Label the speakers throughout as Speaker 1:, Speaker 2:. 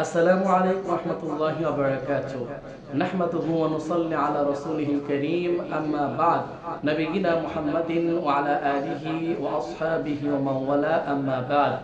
Speaker 1: السلام عليكم ورحمة الله وبركاته. نحمده ونصلي على رسوله الكريم أما بعد. نبينا محمد وعلى آله وأصحابه ومن والاه أما بعد.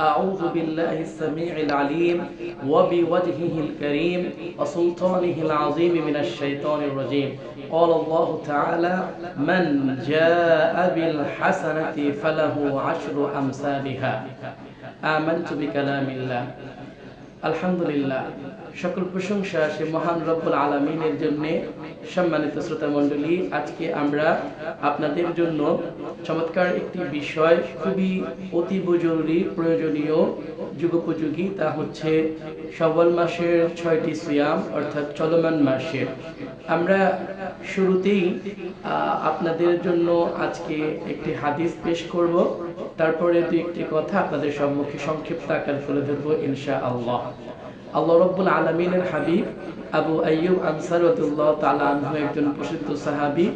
Speaker 1: أعوذ بالله السميع العليم وبوجهه الكريم وسلطانه العظيم من الشيطان الرجيم. قال الله تعالى من جاء بالحسنة فله عشر أمثالها. آمنت بكلام الله. আলহামদুলিল্লাহ, সকল প্রশংসা সে মহান রব্বুল আলমিনের জন্য সম্মানিত শ্রোতা মণ্ডলী, আজকে আমরা আপনাদের জন্য চমৎকার একটি বিষয়, খুবই অতীব জরুরি, প্রয়োজনীয়, যুগোপযোগী, তা হচ্ছে সবল মাসের ছয়টি সিয়াম, অর্থাৎ চলমান মাসের। আমরা শুরুতেই আপনাদের জন্য আজকে একটি হাদিস পেশ করব। তারপরে দু একটি কথা আপনাদের সম্মুখে সংক্ষিপ্ত আকার তুলে ধরবো ইনশা আল্লাহ আল্লাহ রব্বুল আলমিনের হাবিব আবু আইয়ুব আনসারুল্লাহ তালা আনহু একজন প্রসিদ্ধ সাহাবী।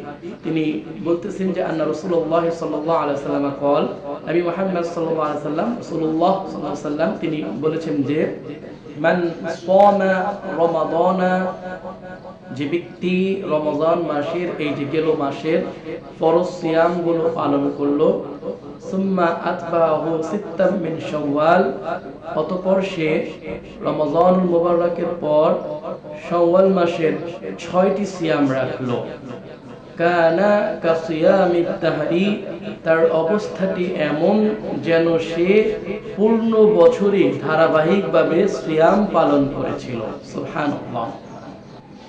Speaker 1: তিনি বলতেছেন যে, আন্না রসুল্লাহ সাল্লাহ আলাইসাল্লাম কল নবী মোহাম্মদ সাল্লাহ আলাইসাল্লাম রসুল্লাহ সাল্লাহ সাল্লাম তিনি বলেছেন যে, মান সামা রমাদানা, যে ব্যক্তি রমজান মাসের, এই যে গেল মাসের, ফরজ সিয়ামগুলো পালন করল সুম্মা আতবাহু সিত্তাম মিন শাওয়াল। অতঃপর সে রমজান মুবারকের পর শাওয়াল মাসের সিয়াম রাখল। কানা কাসিয়ামি তার অবস্থাটি এমন যেন সে পূর্ণ বছরই ধারাবাহিকভাবে সিয়াম পালন করেছিল।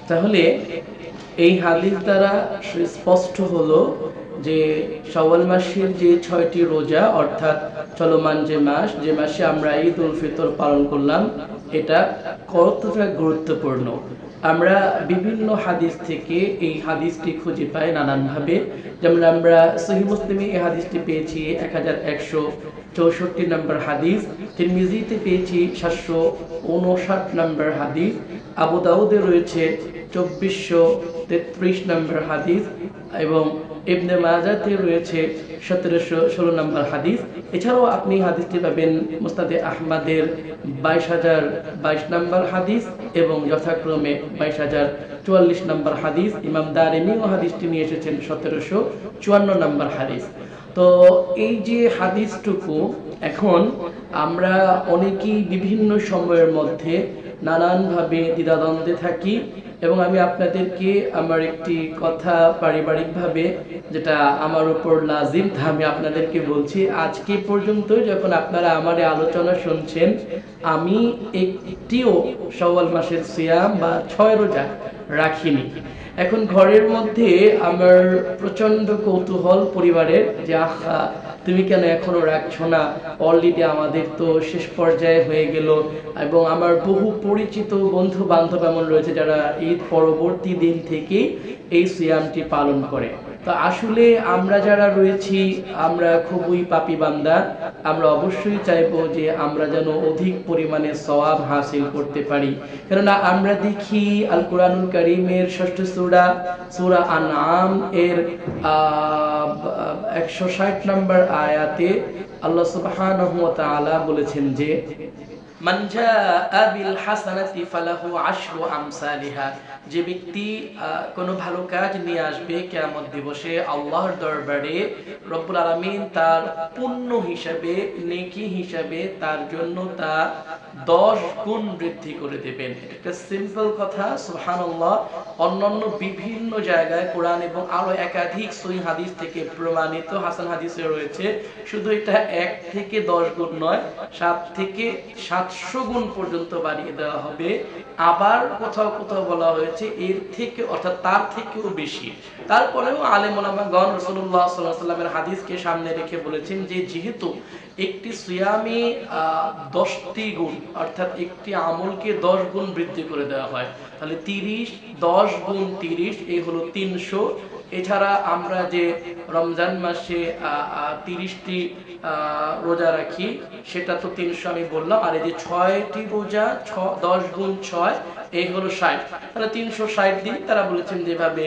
Speaker 1: তাহলে এই হাদিস দ্বারা স্পষ্ট হলো যে সওয়াল মাসের যে ছয়টি রোজা, অর্থাৎ চলমান যে মাস, যে মাসে আমরা ঈদ উল ফিতর পালন করলাম, এটা কতটা গুরুত্বপূর্ণ? আমরা বিভিন্ন হাদিস থেকে এই হাদিসটি খুঁজে পাই নানানভাবে। যেমন আমরা সহি মুসলিমে এই হাদিসটি পেয়েছি এক হাজার একশো চৌষট্টি নম্বর হাদিস, তিরমিজিতে পেয়েছি সাতশো উনষাট নম্বর হাদিস, আবু দাউদে রয়েছে চব্বিশশো তেত্রিশ নম্বর হাদিস এবং ইবনে মাজাতে রয়েছে সতেরোশো ষোলো নম্বর হাদিস। এছাড়াও আপনি হাদিসটি পাবেন মুস্তাদে আহমদের বাইশ হাজার বাইশ নম্বর হাদিস এবং যথাক্রমে বাইশ হাজার চুয়াল্লিশ নম্বর হাদিস। ইমাম দারিমিও হাদিসটি নিয়ে এসেছেন সতেরোশো চুয়ান্ন নম্বর হাদিস। তো এই যে হাদিসটুকু, এখন আমরা অনেকেই বিভিন্ন সময়ের মধ্যে নানানভাবে দ্বিধাদ্বন্দ্বে থাকি এবং আমি আপনাদেরকে আমার একটি কথা পারিবারিকভাবে, যেটা আমার উপর লাজিম আমি আপনাদেরকে বলছি। আজকে পর্যন্ত যখন আপনারা আমার আলোচনা শুনছেন, আমি একটিও সওয়াল মাসের সিয়াম বা ছয় রোজা রাখিনি। এখন ঘরের মধ্যে আমার প্রচণ্ড কৌতূহল পরিবারের যে, আহা, তুমি কেন এখনও রাখছো না? অলরেডি আমাদের তো শেষ পর্যায়ে হয়ে গেল। এবং আমার বহু পরিচিত বন্ধু বান্ধব এমন রয়েছে যারা ঈদ পরবর্তী দিন থেকেই এই সিয়ামটি পালন করে। তো আসলে আমরা যারা রয়েছি, আমরা খুবই পাপি বান্দা। আমরা অবশ্যই চাইব যে আমরা যেন অধিক পরিমাণে সওয়াব হাসিল করতে পারি। কেননা আমরা দেখি আল কোরআনুল করিমের ষষ্ঠ সূরা সূরা আনআম এর একশো ষাট নম্বর আয়াতে আল্লাহ তাআলা বলেছেন যে যে ব্যক্তি কোনো ভালো কাজ নিয়ে আসবে কিয়ামত দিবসে আল্লাহর দরবারে, রব্বুল আলামিন তার পুণ্য হিসাবে, নেকি হিসাবে তার জন্য তা দশ গুণ বৃদ্ধি করে দেবেন। একটা সিম্পল কথা, সুবহানাল্লাহ। অন্যান্য বিভিন্ন জায়গায় কোরআন এবং আরও একাধিক সই হাদিস থেকে প্রমাণিত হাসান হাদিসে রয়েছে। শুধু এটা এক থেকে দশ গুণ নয়, সাত থেকে সাতশো গুণ পর্যন্ত বাড়িয়ে দেওয়া হবে। আবার কোথাও কোথাও বলা হয়েছে, এর থেকে অর্থাৎ তার থেকেও বেশি। তারপরেও আলেম ওলামাগণ রসুল্লাহ সাল্লাহ সাল্লামের হাদিসকে সামনে রেখে বলেছেন যে, যেহেতু একটি সিয়ামে দশটি গুণ, অর্থাৎ একটি আমলকে দশ গুণ বৃদ্ধি করে দেওয়া হয়, তাহলে তিরিশ, দশ গুণ তিরিশ, এই হলো তিনশো এছাড়া আমরা যে রমজান মাসে তিরিশটি রোজা রাখি, সেটা তো তিনশো আমি বললাম, আর এই যে ছয়টি রোজা, ছ, দশ গুণ ছয় এই হলো ষাট। তাহলে তিনশো ষাট দিন তারা বলেছেন যেভাবে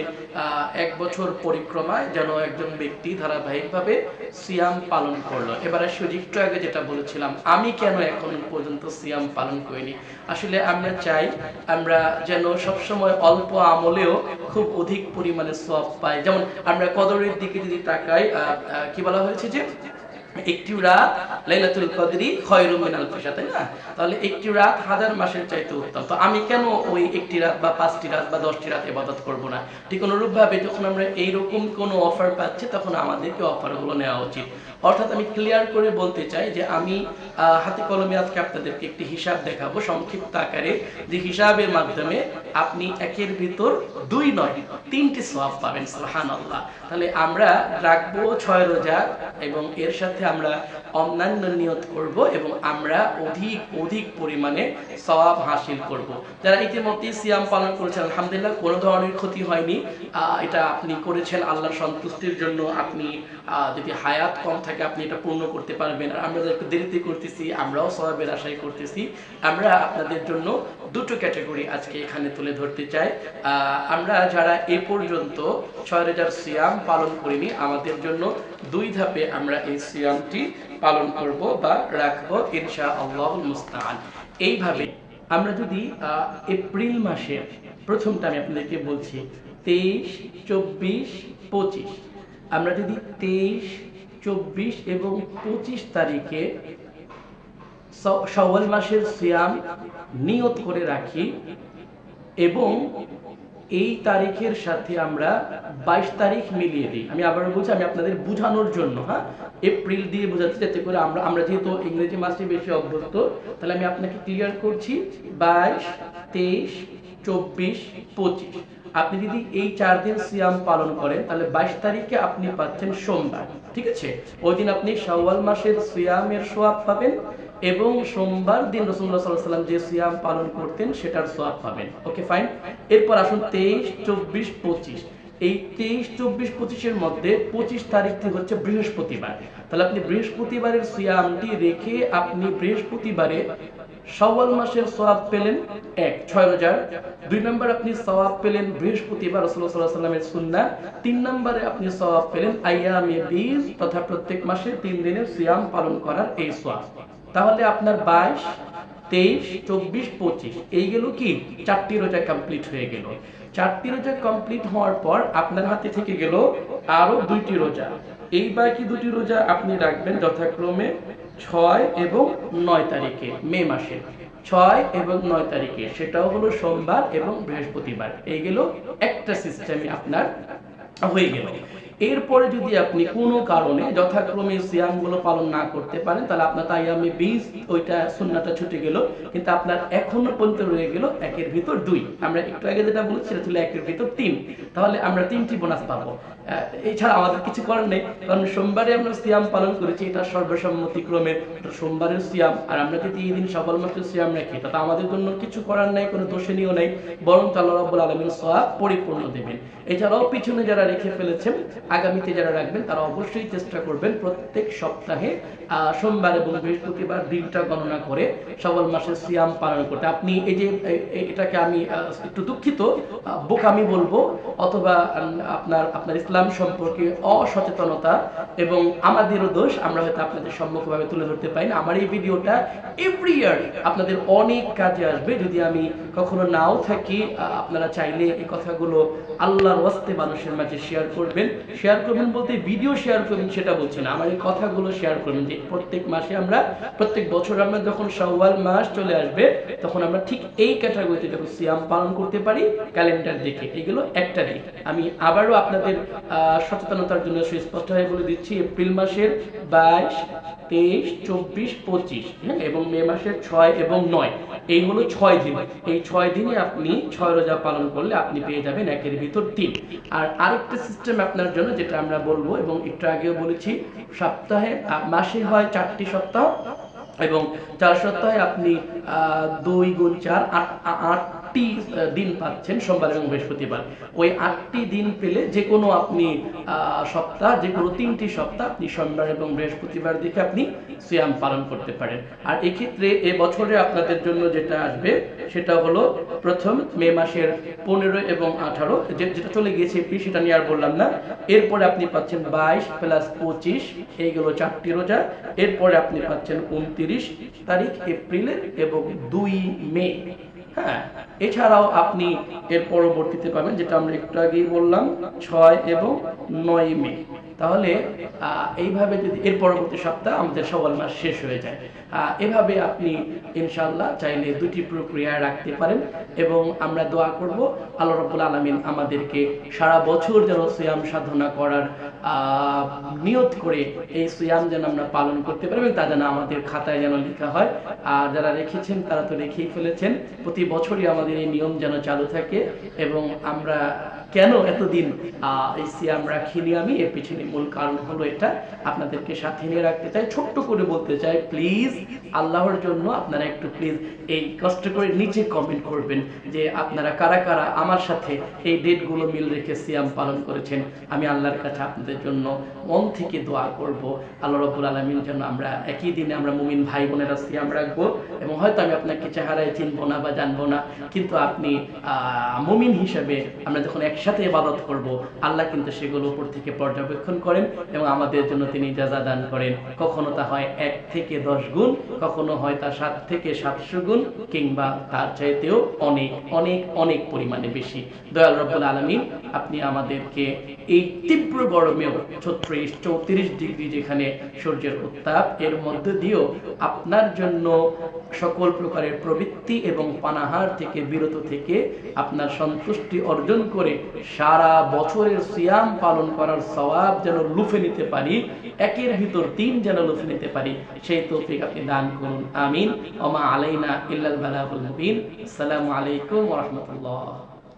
Speaker 1: এক বছর পরিক্রমায় যেন একজন ব্যক্তি ধারাবাহিকভাবে সিয়াম পালন করল। এবার আসি একটু আগে যেটা বলেছিলাম, আমি কেন এখন পর্যন্ত সিয়াম পালন করিনি? আসলে আমরা চাই, আমরা যেন সবসময় অল্প আমলেও খুব অধিক পরিমাণে সব পাই। যেমন আমরা কদরের দিকে যদি তাকাই কি বলা হয়েছে যে একটি রাত লাইলাতুল কদরি খয়রুম মিন আলফি তাই না? তাহলে একটি রাত হাজার মাসের চাইতে উত্তম। তো আমি কেন ওই একটি রাত বা পাঁচটি রাত বা দশটি রাত ইবাদত করব না? ঠিক অনুরূপভাবে যখন আমরা এইরকম কোনো অফার পাচ্ছি, তখন আমাদেরকে অফারগুলো নেওয়া উচিত। অর্থাৎ আমি ক্লিয়ার করে বলতে চাই যে আমি হাতে কলমে আজকে আপনাদেরকে একটি হিসাব দেখাবো সংক্ষিপ্ত আকারে। যে হিসাবের মাধ্যমে আপনি একের ভিতর দুই নয়, তিনটি সওয়াব পাবেন, সুবহানাল্লাহ। তাহলে আমরা রাখব ছয় রোজা এবং এর সাথে আমরা অন্যান্য নিয়ত করব এবং আমরা অধিক অধিক পরিমাণে সওয়াব হাসিল করব। যারা ইতিমধ্যে সিয়াম পালন করেছেন, আলহামদুলিল্লাহ, কোনো ধরনের ক্ষতি হয়নি। এটা আপনি করেছেন আল্লাহর সন্তুষ্টির জন্য আপনি যদি হায়াত কম থাকে আপনি এটা পূর্ণ করতে পারবেন। আর আমরা একটু দেরিতে করতেছি, আমরাও সওয়াবের আশাই করতেছি। আমরা আপনাদের জন্য দুটো ক্যাটাগরি আজকে এখানে তুলে ধরতে চাই। আমরা যারা এ পর্যন্ত ছয় হাজার সিয়াম পালন করিনি, আমাদের জন্য দুই ধাপে আমরা এই সিয়ামটি পালন করব বা রাখব ইনশা আল্লাহ মুস্তান এইভাবে আমরা যদি এপ্রিল মাসের প্রথমটা আমি আপনাদেরকে বলছি, তেইশ, চব্বিশ, পঁচিশ। আমরা যদি তেইশ চব্বিশ এবং পঁচিশ তারিখে শওয়াল মাসের সিয়াম নিয়ত করে রাখি এবং এই তারিখের সাথে আমরা বাইশ তারিখ মিলিয়ে দিই। আমি আবার বলছি, আমি আপনাদের বোঝানোর জন্য হ্যাঁ? এপ্রিল দিয়ে বোঝাচ্ছি যাতে করে আমরা আমরা যেহেতু ইংরেজি মাসে বেশি অভ্যস্ত, তাহলে আমি আপনাকে ক্লিয়ার করছি, বাইশ, তেইশ, চব্বিশ, পঁচিশ। আপনি যদি এই চার দিন সিয়াম পালন করেন, তাহলে বাইশ তারিখে আপনি পাচ্ছেন সোমবার, ঠিক আছে? ওই দিন আপনি শাওয়াল মাসের সিয়ামের সোয়াব পাবেন এবং সোমবার দিন রসুল্লাহ সাল্লাহ সাল্লাম যে সিয়াম পালন করতেন, সেটার সোয়াব পাবেন। Okay, fine? এরপর আসুন তেইশ, চব্বিশ, পঁচিশ। এই তেইশ, চব্বিশ, পঁচিশের মধ্যে পঁচিশ তারিখটি হচ্ছে বৃহস্পতিবার। তাহলে আপনি বৃহস্পতিবারের সিয়ামটি রেখে আপনি বৃহস্পতিবারে সওয়াল মাসের সওয়াব পেলেন এক, ছয় রোজার। দুই নম্বর আপনি সওয়াব পেলেন বৃহস্পতিবার রসুল্লাহ সাল্লাহ সাল্লামের সুন্না তিন নম্বরে আপনি সওয়াব পেলেন আইয়ামে বীজ তথা প্রত্যেক মাসে তিন দিনের সিয়াম পালন করার এই সোয়াব তাহলে আপনার বাইশ, তেইশ, চব্বিশ, পঁচিশ, এই গেল কি? চারটি রোজা কমপ্লিট হয়ে গেল। চারটি রোজা কমপ্লিট হওয়ার পর আপনার হাতে থেকে গেল আরও দুইটি রোজা। এই বাকি দুটি রোজা আপনি রাখবেন যথাক্রমে ছয় এবং নয় তারিখে, মে মাসে। ছয় এবং নয় তারিখে, সেটাও হলো সোমবার এবং বৃহস্পতিবার। এই গেল একটা সিস্টেমে আপনার হয়ে গেল। এরপরে যদি আপনি কোনো কারণে যথাক্রমে সিয়ামগুলো পালন না করতে পারেন, তাহলে আপনার তাই আমি বিশ ওইটা সুন্নাটা ছুটে গেল, কিন্তু আপনার এখনও পর্যন্ত রয়ে গেল একের ভিতর দুই। আমরা একটু আগে যেটা বলেছি, সেটা ছিল একের ভিতর তিন। তাহলে আমরা তিনটি বোনাস পাবো। এছাড়া আমাদের কিছু করার নেই, কারণ সোমবারে আমরা সিয়াম পালন করেছি, এটা সর্বসম্মতিক্রমে। সোমবারের সিয়াম, আর আমরা যদি এই দিন সকাল মাসের সিয়াম রাখি, তাতে আমাদের জন্য কিছু করার নাই, কোনো দোষণীয় নেই, বরং আল্লাহ রাব্বুল আলামিন সওয়াব পরিপূর্ণ দেবেন। এছাড়াও পিছনে যারা রেখে ফেলেছেন, আগামীতে যারা রাখবেন, তারা অবশ্যই চেষ্টা করবেন প্রত্যেক সপ্তাহে সোমবার এবং বৃহস্পতিবার দিনটা গণনা করে সবল মাসের সিয়াম পালন করতে। আপনি এই যে এটাকে আমি একটু দুঃখিত বোকামি বলব, অথবা আপনার আপনার ইসলাম সম্পর্কে অসচেতনতা এবং আমাদেরও দোষ, আমরা হয়তো আপনাদের সম্মুখভাবে তুলে ধরতে পারি না। আমার এই ভিডিওটা এভরি ইয়ার আপনাদের অনেক কাজে আসবে। যদি আমি কখনো নাও থাকি আপনারা চাইলে এই কথাগুলো আল্লাহর ওয়াস্তে মানুষের মাঝে শেয়ার করবেন। শেয়ার করবেন বলতে ভিডিও শেয়ার করবেন সেটা বলছি না। আমার এই কথাগুলো শেয়ার করবেন যে প্রত্যেক মাসে আমরা, প্রত্যেক বছর আমরা যখন শাওয়াল মাস চলে আসবে, তখন আমরা ঠিক এই ক্যাটাগরিতে যখন সিয়াম পালন করতে পারি ক্যালেন্ডার দেখে। এগুলো একটা দিক। আমি আবারও আপনাদের সচেতনতার জন্য সুস্পষ্ট হয়ে বলে দিচ্ছি, এপ্রিল মাসের বাইশ, তেইশ, চব্বিশ, পঁচিশ হ্যাঁ এবং মে মাসের ছয় এবং নয়। এই হলো ছয় দিন। এই ছয় দিনে আপনি ছয় রোজা পালন করলে আপনি পেয়ে যাবেন একের ভিতর তিন। আর আরেকটা সিস্টেম আপনার জন্য যেটা আমরা বলব এবং একটু আগেও বলেছি, সপ্তাহে মাসে হয় চারটি সপ্তাহ এবং চার সপ্তাহে আপনি দুই গুণ চার, আট আট আটটি দিন পাচ্ছেন সোমবার এবং বৃহস্পতিবার। ওই আটটি দিন পেলে যে কোনো আপনি সপ্তাহ যে কোনো তিনটি সপ্তাহ আপনি সোমবার এবং বৃহস্পতিবার দিকে আপনি সিয়াম পালন করতে পারেন। আর এক্ষেত্রে এ বছরে আপনাদের জন্য যেটা আসবে, সেটা হলো প্রথম মে মাসের পনেরো এবং আঠারো যেটা চলে গিয়েছে এপ্রিল, সেটা নিয়ে আর বললাম না। এরপরে আপনি পাচ্ছেন বাইশ প্লাস পঁচিশ এইগুলো চারটি রোজা। এরপরে আপনি পাচ্ছেন উনত্রিশ তারিখ এপ্রিলের এবং দুই মে। হ্যাঁ এছাড়াও আপনি এর পরবর্তীতে পাবেন, যেটা আমরা একটু আগেই বললাম, ছয় এবং নয় মে। তাহলে এইভাবে যদি এর পরবর্তী সপ্তাহ আমাদের সওয়াল মাস শেষ হয়ে যায়। এভাবে আপনি ইনশাল্লাহ চাইলে দুটি প্রক্রিয়া রাখতে পারেন এবং আমরা দোয়া করব, আল্লাহ রব্বুল আলমিন আমাদেরকে সারা বছর যেন সিয়াম সাধনা করার নিয়ত করে এই সিয়াম যেন আমরা পালন করতে পারি তা যেন আমাদের খাতায় যেন লেখা হয়। আর যারা রেখেছেন, তারা তো রেখেই ফেলেছেন। প্রতি বছরই আমাদের এই নিয়ম যেন চালু থাকে এবং আমরা কেন এতদিন এই সিয়াম রাখিনি আমি? এর পিছনে মূল কারণ হলো এটা। আপনাদেরকে সাথে নিয়ে রাখতে চাই, ছোট্ট করে বলতে চাই প্লিজ আল্লাহর জন্য আপনারা একটু প্লিজ এই কষ্ট করে নিচে কমেন্ট করবেন যে আপনারা কারা কারা আমার সাথে এই ডেটগুলো মিল রেখে সিয়াম পালন করেছেন। আমি আল্লাহর কাছে আপনাদের জন্য মন থেকে দোয়া করব। আল্লাহ রব্বুল আলমিন যেন আমরা একই দিনে আমরা মুমিন ভাই বোনেরা সিয়াম রাখব এবং হয়তো আমি আপনাকে চেহারায় চিনবো না বা জানব না, কিন্তু আপনি মুমিন হিসেবে আমরা যখন একসাথে ইবাদত করব। আল্লাহ কিন্তু সেগুলো উপর থেকে পর্যবেক্ষণ করেন এবং আমাদের জন্য তিনি জাজা দান করেন। কখনো তা হয় এক থেকে দশ গুণ, কখনো হয় তা সাত থেকে সাতশো গুণ, কিংবা তার চাইতেও অনেক অনেক অনেক পরিমাণে বেশি। দয়াল রব্বুল আলমী আপনি আমাদেরকে এই তীব্র গরমেও ছত্রিশ চৌত্রিশ ডিগ্রি যেখানে সূর্যের উত্তাপ, এর মধ্যে দিয়েও আপনার জন্য সকল প্রকারের প্রবৃত্তি এবং পানাহার থেকে, বিরত থেকে আপনার সন্তুষ্টি অর্জন করে সারা বছরের সিয়াম পালন করার সওয়াব যেন লুফে নিতে পারি, একের ভিতর তিন যেন লুফে নিতে পারি, সেই তৌফিক আপনি দান করুন, আমিন। ওমা আলাইনা ইল্লাল বালাগুল মুবিন। আসসালামু আলাইকুম ওয়া রাহমাতুল্লাহ।